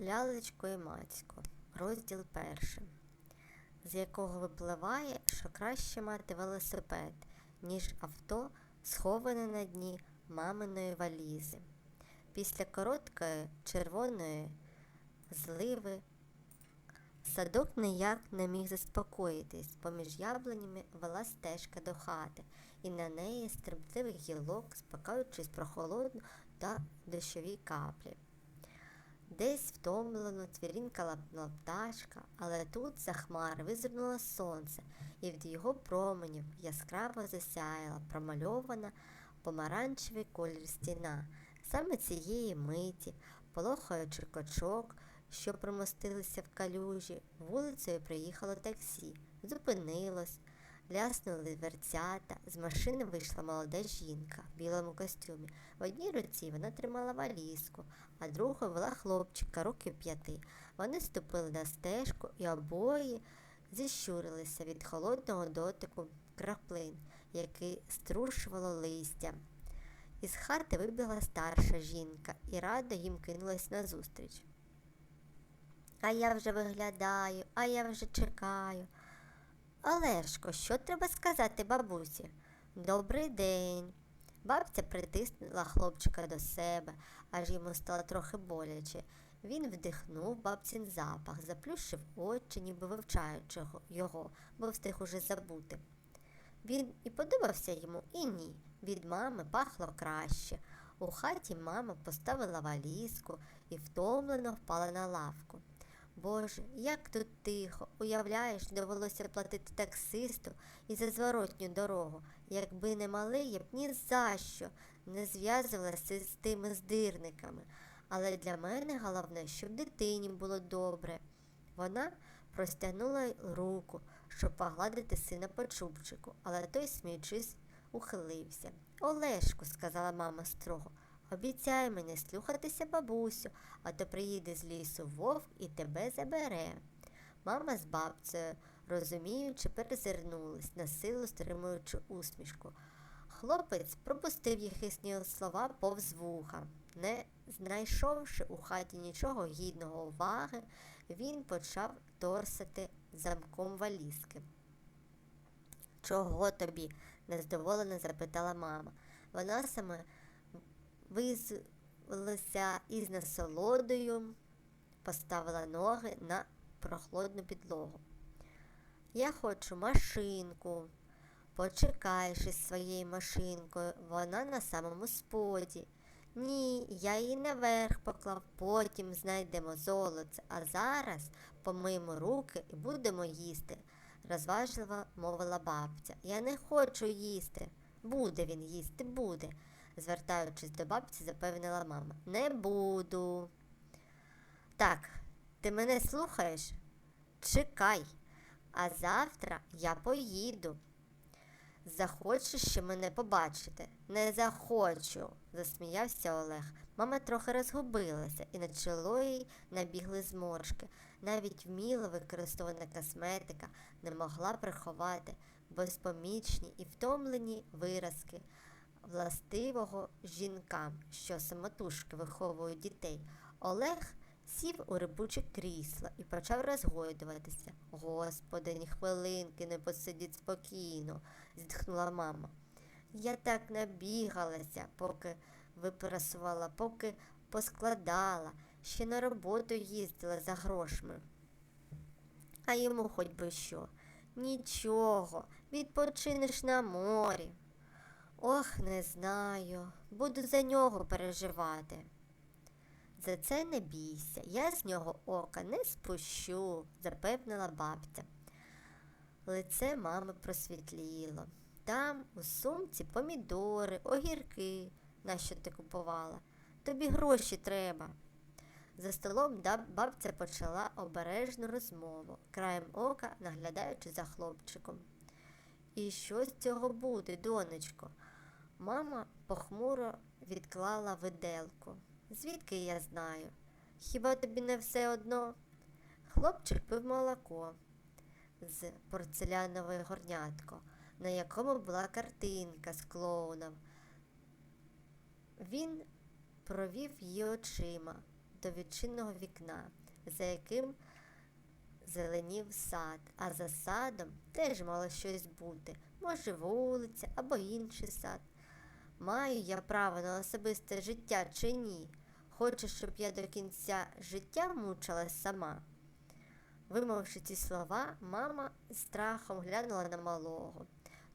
Лялечко і Мацько, розділ перший, з якого випливає, що краще мати велосипед, ніж авто, сховане на дні маминої валізи. Після короткої червоної зливи садок ніяк не міг заспокоїтись. Поміж яблунями вела стежка до хати, і на неї тремтливих гілок, спокаючись прохолодну та дощові каплі. Десь втомлено цвірінкала пташка, але тут за хмари визирнуло сонце, і від його променів яскраво засяяла промальована помаранчевий колір стіна. Саме цієї миті, полохаючи кочок, що примостилися в калюжі, вулицею приїхало таксі, зупинилось, ляснули дверцята, з машини вийшла молода жінка в білому костюмі. В одній руці вона тримала валізку, а другою вела хлопчика років п'яти. Вони ступили на стежку і обоє зіщурилися від холодного дотику краплин, які струшувало листя. Із хати вибігла старша жінка і радо їм кинулась назустріч. А я вже виглядаю, а я вже чекаю. Олешко, що треба сказати бабусі? Добрий день. Бабця притиснула хлопчика до себе, аж йому стало трохи боляче. Він вдихнув бабцін запах, заплющив очі, ніби вивчаючи його- бо встиг уже забути. Він і подобався йому, і ні. Від мами пахло краще. У хаті мама поставила валізку і втомлено впала на лавку. Боже, як тут тихо, уявляєш, довелося платити таксисту і за зворотню дорогу. Якби не малий, я б ні за що не зв'язувалася з тими здирниками. Але для мене головне, щоб дитині було добре. Вона простягнула руку, щоб погладити сина по чубчику, але той, сміючись, ухилився. Олешку, сказала мама строго, обіцяй мені слухатися бабусю, а то приїде з лісу вовк і тебе забере. Мама з бабцею, розуміючи, перезирнулись, на силу стримуючи усмішку. Хлопець пропустив їхні слова повз вуха. Не знайшовши у хаті нічого гідного уваги, він почав торсати замком валізки. Чого тобі? нездоволено запитала мама. Вона саме визвалася із насолодою, поставила ноги на прохолодну підлогу. Я хочу машинку. Почекаєш із своєю машинкою, вона на самому споді. Ні, я її наверх поклав, потім знайдемо золоце, а зараз помиємо руки і будемо їсти, розважливо мовила бабця. Я не хочу їсти. Буде він їсти, буде, звертаючись до бабці, запевнила мама. Не буду. Так, ти мене слухаєш? Чекай, а завтра я поїду. Захочеш ще мене побачити? Не захочу, засміявся Олег. Мама трохи розгубилася, і на чоло їй набігли зморшки. Навіть вміло використована косметика не могла приховати безпомічні і втомлені виразки властивого жінкам, що самотужки виховують дітей. Олег сів у рибуче крісло і почав розгойдуватися. Господи, ні хвилинки не посидіть спокійно, зітхнула мама. Я так набігалася, поки випрасувала, поки поскладала, ще на роботу їздила за грошми. А йому хоч би що. Нічого, відпочинеш на морі. Ох, не знаю, буду за нього переживати. За це не бійся, я з нього ока не спущу, запевнила бабця. Лице мами просвітліло. Там у сумці помідори, огірки, на що ти купувала. Тобі гроші треба. За столом бабця почала обережну розмову, краєм ока наглядаючи за хлопчиком. І що з цього буде, донечко? Мама похмуро відклала виделку. Звідки я знаю? Хіба тобі не все одно? Хлопчик пив молоко з порцелянової горнятко, на якому була картинка з клоуном. Він провів її очима. до відчинного вікна, за яким зеленів сад, а за садом теж мало щось бути, може, вулиця або інший сад. Маю я право на особисте життя чи ні? Хочеш, щоб я до кінця життя мучилась сама? Вимовивши ці слова, мама з страхом глянула на малого.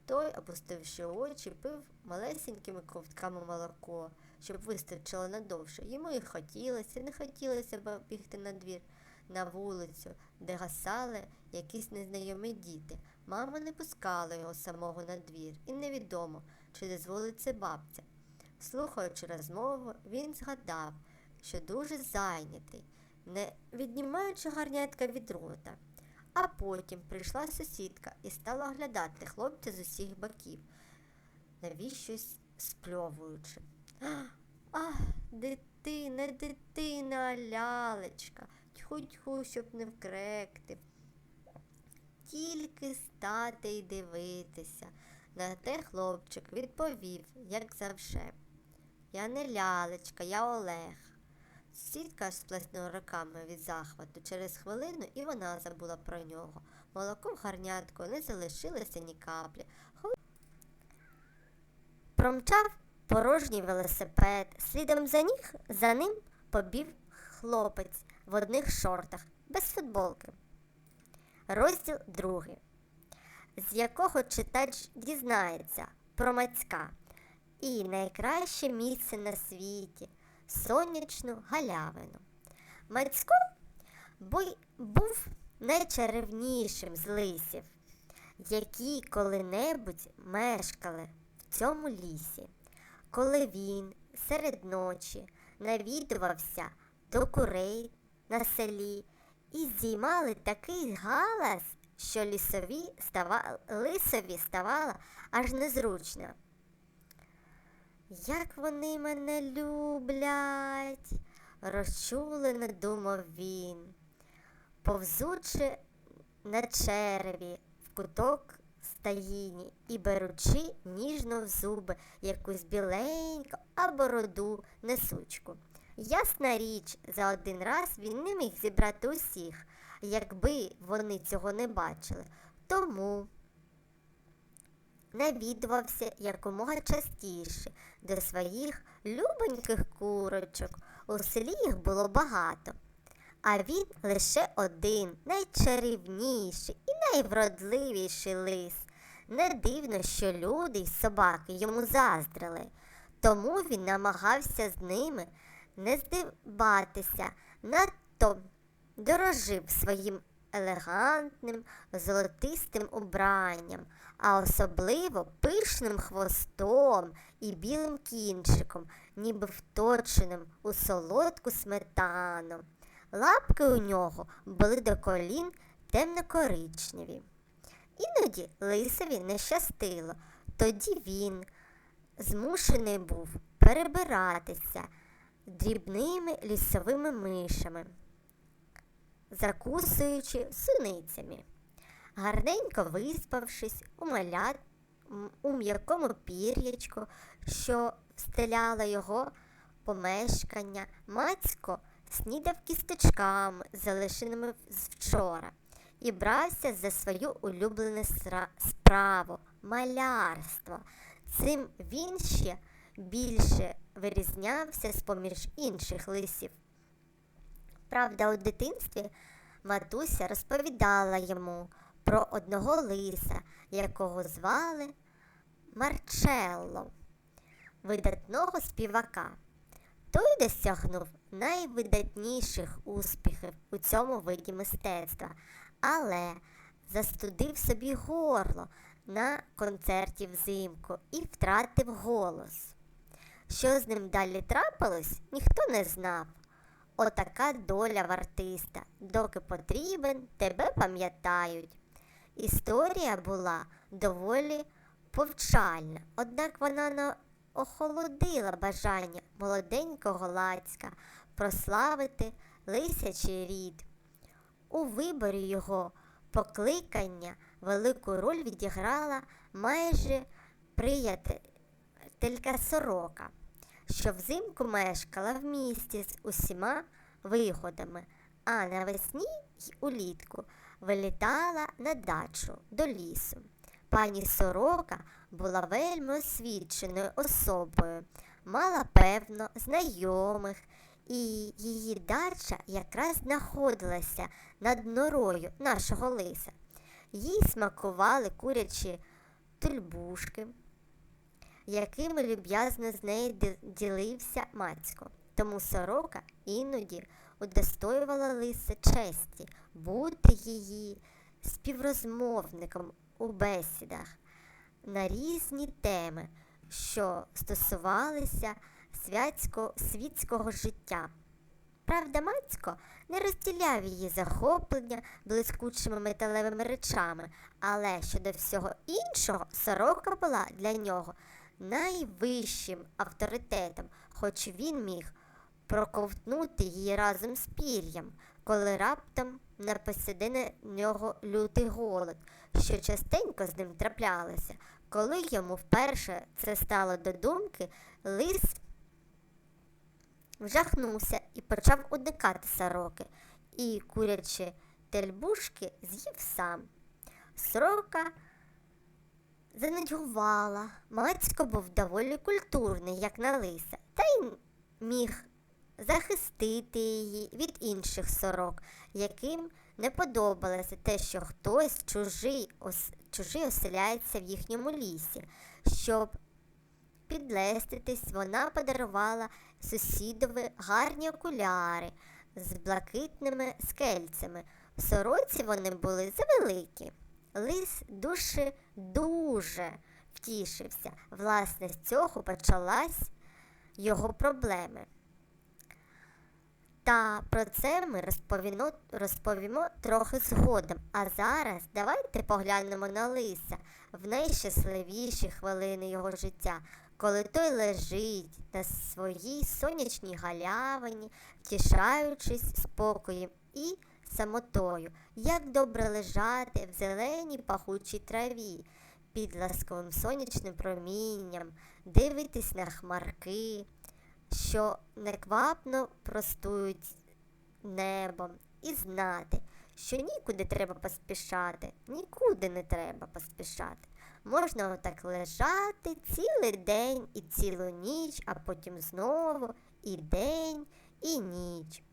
Той, опустивши очі, пив малесенькими ковтками молоко, щоб вистачило надовше. Йому і хотілося, не хотілося бігти на двір, на вулицю, де гасали якісь незнайомі діти. Мама не пускала його самого на двір, і невідомо, чи дозволить бабця. Слухаючи розмову, він згадав, що дуже зайнятий, не віднімаючи гарнятка від рота. А потім прийшла сусідка і стала оглядати хлопця з усіх боків, навіщось спльовуючи. Ах, дитина, дитина, лялечка, тьху-тьху, щоб не вкректи. Тільки стати й дивитися. На те хлопчик відповів, як завше. Я не лялечка, я Олег. Сітка сплеснула руками від захвату. Через хвилину і вона забула про нього. Молоко в гарнятку не залишилося ні каплі. Промчав порожній велосипед. Слідом за, ніг, за ним побів хлопець в одних шортах, без футболки. Розділ другий, з якого читач дізнається про Мацька і найкраще місце на світі сонячну галявину. Мацько був найчарівнішим з лисів, які коли-небудь мешкали в цьому лісі. Коли він серед ночі навідувався до курей на селі і здіймали такий галас, що лісові става... лисові ставало аж незручно. Як вони мене люблять, розчулено думав він, повзучи на череві в куток стаїні і беручи ніжно в зуби якусь біленьку або роду несучку. Ясна річ, за один раз він не міг зібрати усіх, якби вони цього не бачили. Тому навідувався якомога частіше до своїх любоньких курочок. У селі їх було багато. А він лише один, найчарівніший і найвродливіший лис. Не дивно, що люди й собаки йому заздрили. Тому він намагався з ними не здиватися, надто дорожив своїм елегантним золотистим убранням, а особливо пишним хвостом і білим кінчиком, ніби вточеним у солодку сметану. Лапки у нього були до колін темно-коричневі. Іноді лисові не щастило, тоді він змушений був перебиратися дрібними лісовими мишами, закусуючи суницями. Гарненько виспавшись у малят, м- у м'якому пір'ячку, що встеляло його помешкання, Мацько снідав кісточками, залишеними з вчора, і брався за свою улюблену справу малярство. Цим він ще більше вирізнявся з-поміж інших лисів. Правда, у дитинстві матуся розповідала йому про одного лиса, якого звали Марчелло, видатного співака. Той досягнув найвидатніших успіхів у цьому виді мистецтва, але застудив собі горло на концерті взимку і втратив голос. Що з ним далі трапилось, ніхто не знав. Отака доля в артиста, доки потрібен, тебе пам'ятають. Історія була доволі повчальна, однак вона охолодила бажання молоденького Лацька прославити лисячий рід. У виборі його покликання велику роль відіграла майже приятелька сорока, що взимку мешкала в місті з усіма виходами, а навесні й улітку вилітала на дачу до лісу. Пані Сорока була вельми освіченою особою, мала певно знайомих, і її дача якраз знаходилася над норою нашого лиса. Їй смакували курячі тульбушки, якими люб'язно з нею ділився Мацько. Тому сорока іноді удостоювала лиса честі бути її співрозмовником у бесідах на різні теми, що стосувалися святсько, світського життя. Правда, Мацько не розділяв її захоплення блискучими металевими речами, але щодо всього іншого сорока була для нього найвищим авторитетом, хоч він міг проковтнути її разом з пір'ям, коли раптом напосіде на нього лютий голод, що частенько з ним траплялося. Коли йому вперше це стало до думки, лис вжахнувся і почав уникати сороки, і курячі тельбушки з'їв сам. Сорока занудьгувала. Мацько був доволі культурний, як на лиса, та й міг захистити її від інших сорок, яким не подобалося те, що хтось чужий, ос, чужий оселяється в їхньому лісі. Щоб підлеститись, вона подарувала сусідові гарні окуляри з блакитними скельцями. В сороці вони були завеликі. Лис дуже дуже втішився. Власне, з цього почалась його проблеми. Та про це ми розповімо, розповімо трохи згодом. А зараз давайте поглянемо на лиса в найщасливіші хвилини його життя, коли той лежить на своїй сонячній галявині, втішаючись спокоєм і самотою. Як добре лежати в зеленій пахучій траві під ласковим сонячним промінням, дивитись на хмарки що неквапно простують небом, і знати, що нікуди треба поспішати, нікуди не треба поспішати. Можна отак лежати цілий день і цілу ніч, а потім знову і день, і ніч.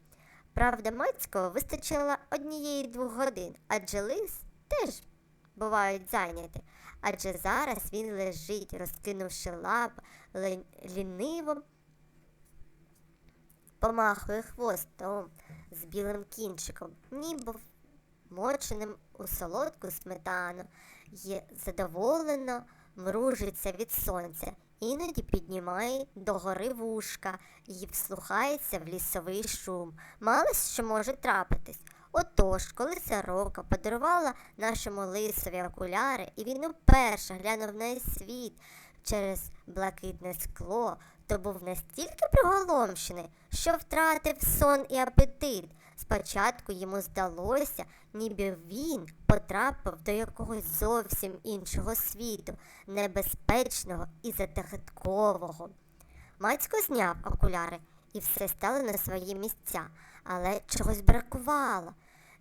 Правда, Мацького вистачило однієї двох годин, адже лис теж бувають зайняті. Адже зараз він лежить, розкинувши лап, лен- ліниво помахує хвостом з білим кінчиком, ніби вмоченим у солодку сметану, і задоволено мружиться від сонця, іноді піднімає догори вушка і вслухається в лісовий шум. Мало що може трапитись. Отож, коли сорока подарувала нашому лисові окуляри, і він уперше глянув на світ через блакитне скло, то був настільки приголомшений, що втратив сон і апетит. Спочатку йому здалося, ніби він потрапив до якогось зовсім іншого світу, небезпечного і загадкового. Мацько зняв окуляри, і все стало на свої місця, але чогось бракувало.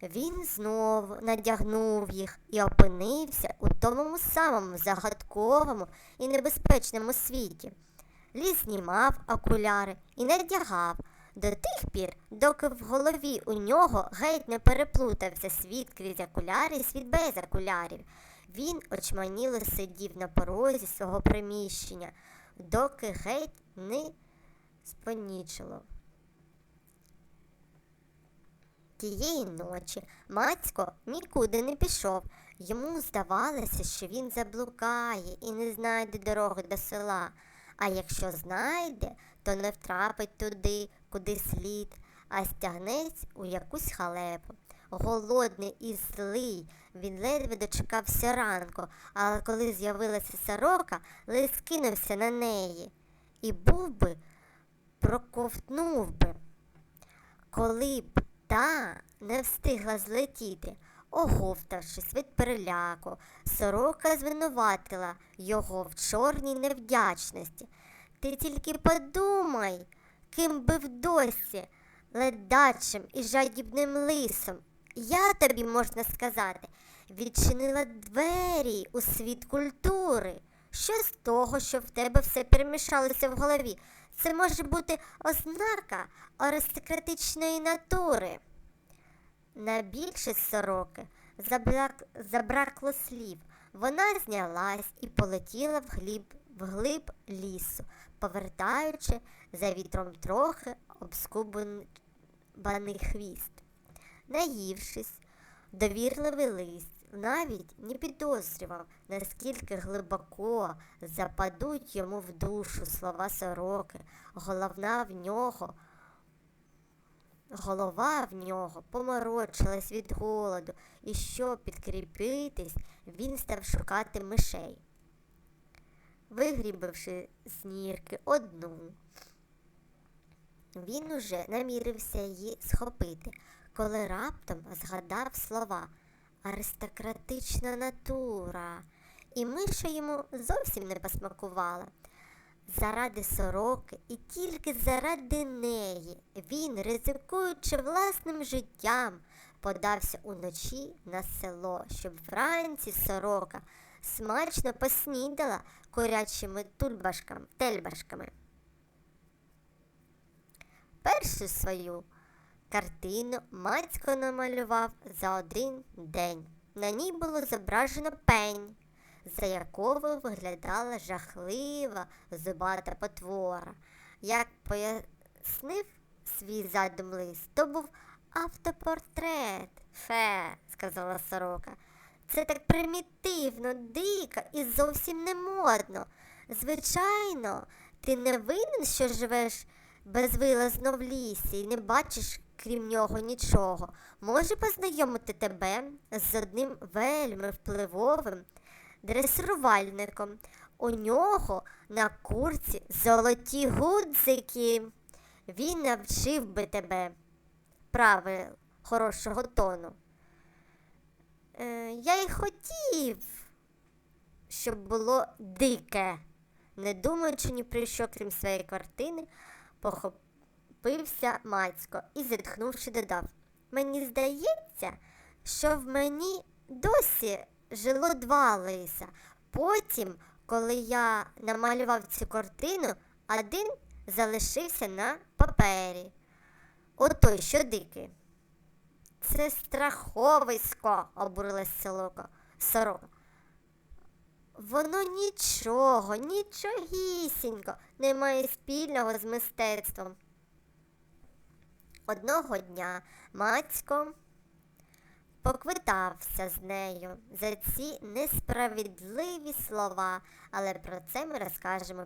Він знову надягнув їх і опинився у тому самому загадковому і небезпечному світі. Ліс знімав окуляри і надягав до тих пір, доки в голові у нього геть не переплутався світ крізь окуляри і світ без окулярів. Він очманіло сидів на порозі свого приміщення, доки геть не спонічило. Тієї ночі Мацько нікуди не пішов. Йому здавалося, що він заблукає і не знайде дороги до села. А якщо знайде, то не втрапить туди, куди слід, а стягнеться у якусь халепу. Голодний і злий, він ледве дочекався ранку, але коли з'явилася сорока, лис кинувся на неї і був би, проковтнув би. Коли б та не встигла злетіти, оговтавшись від переляку, сорока звинуватила його в чорній невдячності. Ти тільки подумай, ким би в досі ледачим і жадібним лисом. Я тобі, можна сказати, відчинила двері у світ культури. Що з того, що в тебе все перемішалося в голові? Це може бути ознака аристократичної натури. На більшість сороки забрак, забракло слів. Вона знялась і полетіла вгліб, вглиб лісу, повертаючи за вітром трохи обскубаний хвіст. Наївшись, довірливий лист навіть не підозрював, наскільки глибоко западуть йому в душу слова сороки, головна в нього Голова в нього поморочилась від голоду, і щоб підкріпитись, він став шукати мишей. Вигрібивши з нірки одну, він уже намірився її схопити, коли раптом згадав слова аристократична натура, і миша йому зовсім не посмакувала. Заради сороки і тільки заради неї він, ризикуючи власним життям, подався уночі на село, щоб вранці сорока смачно поснідала курячими тульбашками, тельбашками. Першу свою картину Мацько намалював за один день. На ній було зображено пень за якого виглядала жахлива зубата потвора. Як пояснив свій задум лист, то був автопортрет. Фе, сказала сорока. Це так примітивно, дико і зовсім не модно. Звичайно, ти не винен, що живеш безвилазно в лісі і не бачиш крім нього нічого. Може познайомити тебе з одним вельми впливовим дресирувальником. У нього на курці золоті гудзики. Він навчив би тебе правил хорошого тону. Е, я й хотів, щоб було дике. Не думаючи ні про що, крім своєї картини, похопився Мацько і, зітхнувши, додав. Мені здається, що в мені досі жило два лиса. Потім, коли я намалював цю картину, один залишився на папері. Отой, що дикий. Це страховисько, обурилась селока, сорока. Воно нічого, нічогісінько не має спільного з мистецтвом. Одного дня Мацько поквитався з нею за ці несправедливі слова, але про це ми розкажемо